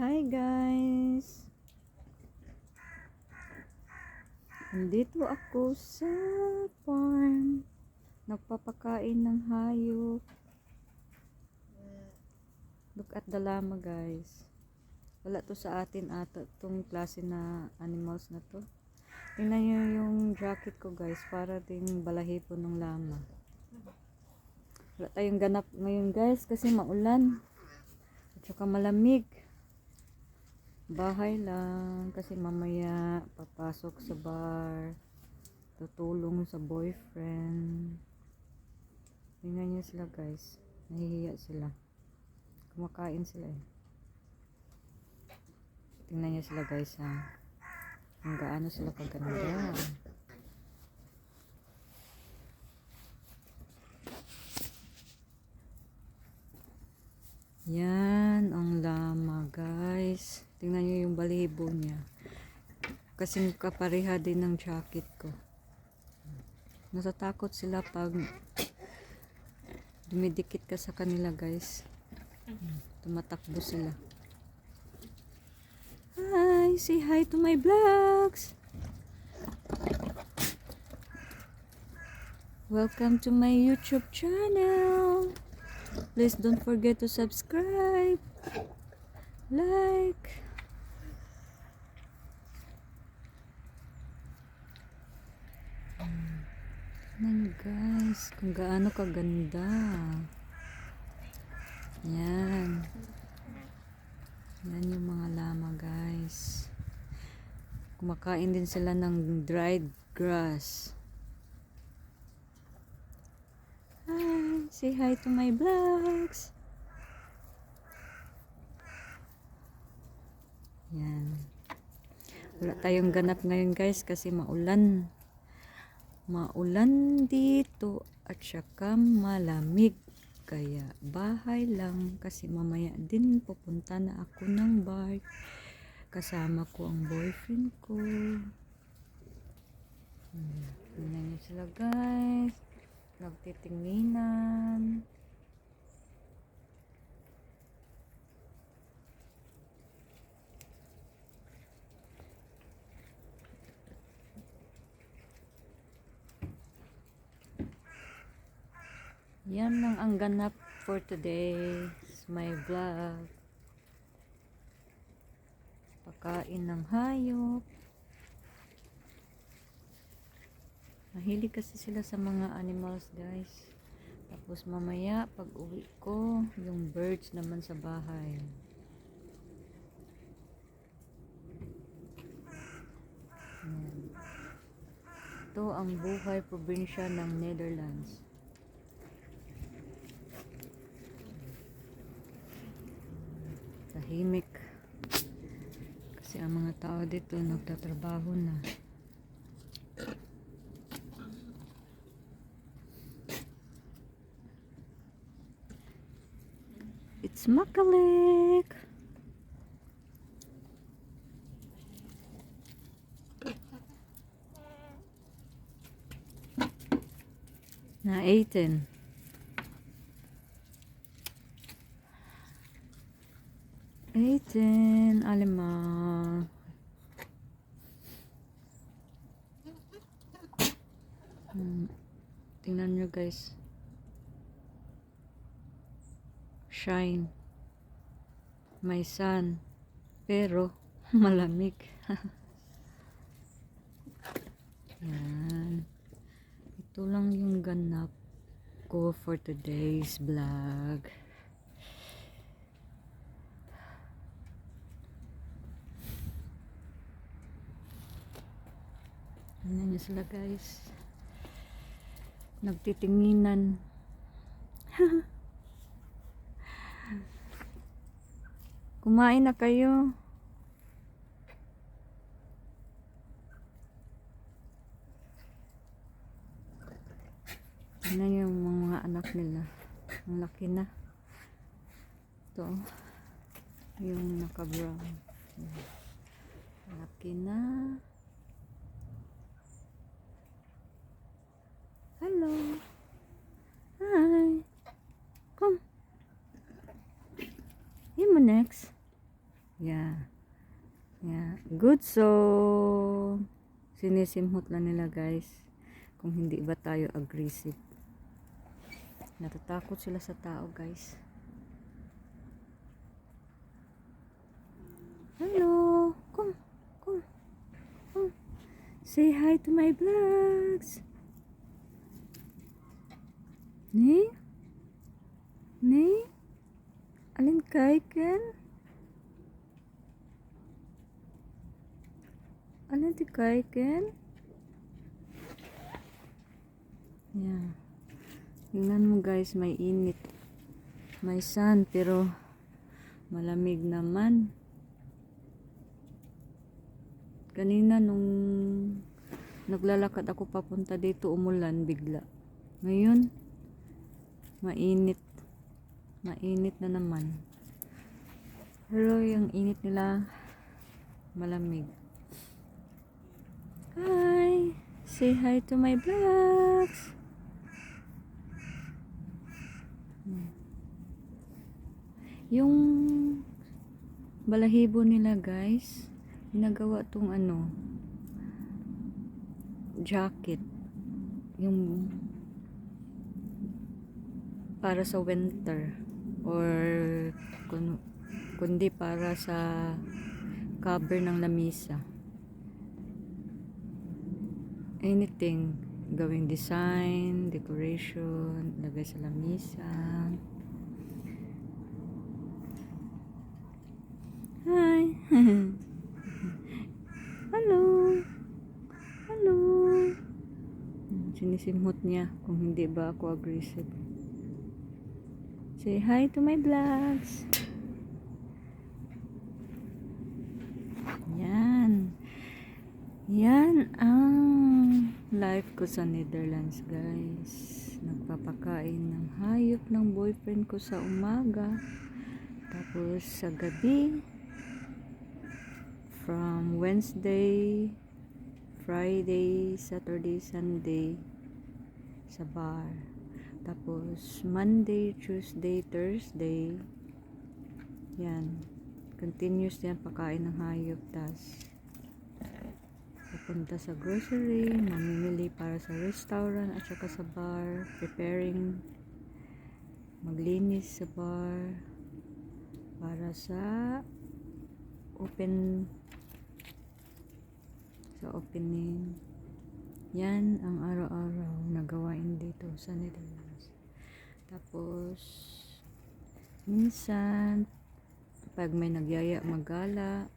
Hi guys! Nandito ako sa farm. Nagpapakain ng hayop. Look at the llama guys. Wala to sa atin ata itong klase na animals na to. Tingnan nyo yung jacket ko guys. Para ding balahibo ng llama. Wala tayong ganap ngayon guys kasi maulan. At saka malamig. Bahay lang kasi mamaya papasok sa bar. Tutulong sa boyfriend. Tingnan niyo sila guys. Nahihiya sila. Kumakain sila eh. Tingnan niyo sila guys ha. Ang gaano sila kaganda. Yan ang lama guys. Tingnan niyo yung balibo niya. Kasing kapareha din ng jacket ko. Natatakot sila pag dumidikit ka sa kanila guys. Tumatakbo sila. Hi! Say hi to my vlogs! Welcome to my YouTube channel! Please don't forget to subscribe, like, Yan guys, kung gaano kaganda. Yan. Yan yung mga lama guys. Kumakain din sila ng dried grass. Hi, say hi to my vlogs. Yan. Wala tayong ganap ngayon guys kasi maulan. Maulan dito at saka malamig. Kaya bahay lang kasi mamaya din pupunta na ako ng bar. Kasama ko ang boyfriend ko. Hmm, Tingnan niyo sila guys. Nagtitinginan. Yan lang ang ganap for today. My vlog. Pakain ng hayop. Mahilig kasi sila sa mga animals guys. Tapos mamaya pag uwi ko, yung birds naman sa bahay. Yan. Ito ang buhay probinsya ng Netherlands. Tahimik. Kasi ang mga tao dito nagtatrabaho na. It's makalik! Na 18 18 alemang hmm. tingnan nyo guys. Shine. May sun. Pero malamig. Yan. Ito lang yung ganap ko for today's vlog Tingnan niyo sila guys. Nagtitinginan. Kumain na kayo. Niyo yung mga anak nila. Ang laki na. Ito. Yung naka-brown. Laki na. Hi. Come. Here mo next. Yeah. Yeah. Good so sinisimhot lang nila guys kung hindi ba tayo aggressive. Natatakot sila sa tao guys. Hello. Come. Come. Come. Say hi to my vlogs. Ni? Ni? Alin kay Ken? Alin ti kay Ken? Yeah. Tingnan mo guys, may init. May sun, pero malamig naman. Kanina nung naglalakad ako papunta dito, umulan bigla. Ngayon, mainit. Mainit na naman. Pero yung init nila, malamig. Hi! Say hi to my vlogs! Yung balahibo nila guys, ginagawa tong ano, jacket. Yung para sa winter or kun, kundi para sa cover ng lamisa. Anything gawing design decoration lagay sa lamisa. Hi. Hello. Hello. Sinisimhot niya kung hindi ba ako aggressive Say hi to my vlogs. Yan. Yan ang life ko sa Netherlands, guys. Nagpapakain ng hayop ng boyfriend ko sa umaga. Tapos sa gabi, from Wednesday, Friday, Saturday, Sunday, sa bar. Tapos, Monday, Tuesday, Thursday, yan. Continuous yan, pakain ng hayop. Tapos, pupunta sa grocery, mamimili para sa restaurant at saka sa bar, preparing, maglinis sa bar, para sa open sa opening. Yan ang araw-araw na gawain dito sa Netherlands. Tapos, minsan, pag may nagyaya magala,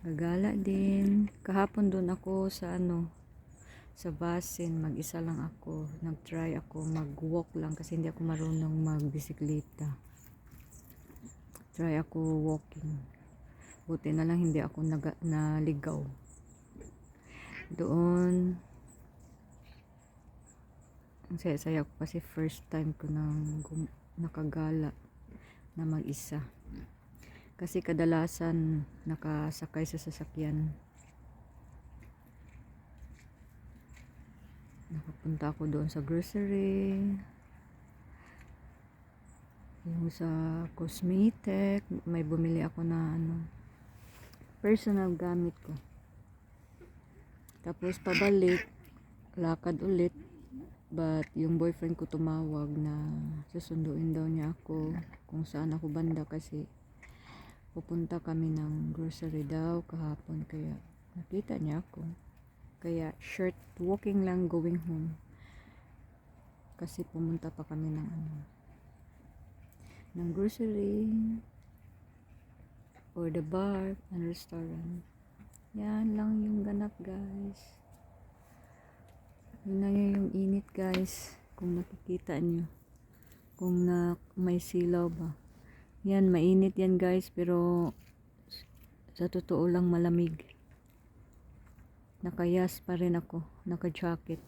gagala din. Kahapon doon ako sa ano, sa basin, mag-isa lang ako. Nag-try ako mag-walk lang kasi hindi ako marunong mag-bisikleta. Try ako walking. Buti na lang hindi ako naligaw doon ang saya-saya ko kasi first time ko nang nakagala na mag-isa. Kasi kadalasan nakasakay sa sasakyan. Nakapunta ako doon sa grocery. Yung sa cosmetic may bumili ako na ano personal gamit ko. Tapos pabalik, lakad ulit. But yung boyfriend ko tumawag na susunduin daw niya ako kung saan ako banda kasi pupunta kami ng grocery daw kahapon kaya nakita niya ako. Kaya short walking lang going home. Kasi pumunta pa kami ng ano ng grocery or the bar and restaurant. Yan lang yung ganap guys. Yun na yung init guys. Kung nakikita nyo. Kung na may silaw ba. Yan, mainit yan guys. Pero sa totoo lang malamig. Nakayas pa rin ako. Naka-jacket.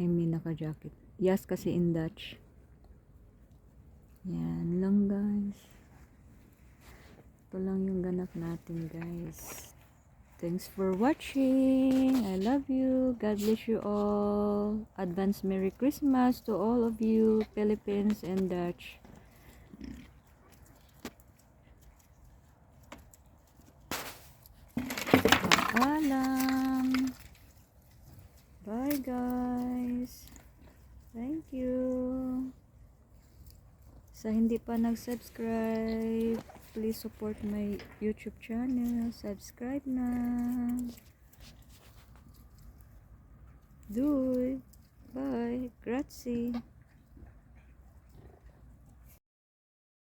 I mean, naka-jacket. Yas kasi in Dutch. Yan lang guys. Ito lang yung ganap natin guys. Thanks for watching. I love you. God bless you all. Advance Merry Christmas to all of you, Philippines and Dutch. Paalam. Bye guys. Thank you. Sa hindi pa nag-subscribe please support my YouTube channel. Subscribe na. Do it. Bye. Grazie.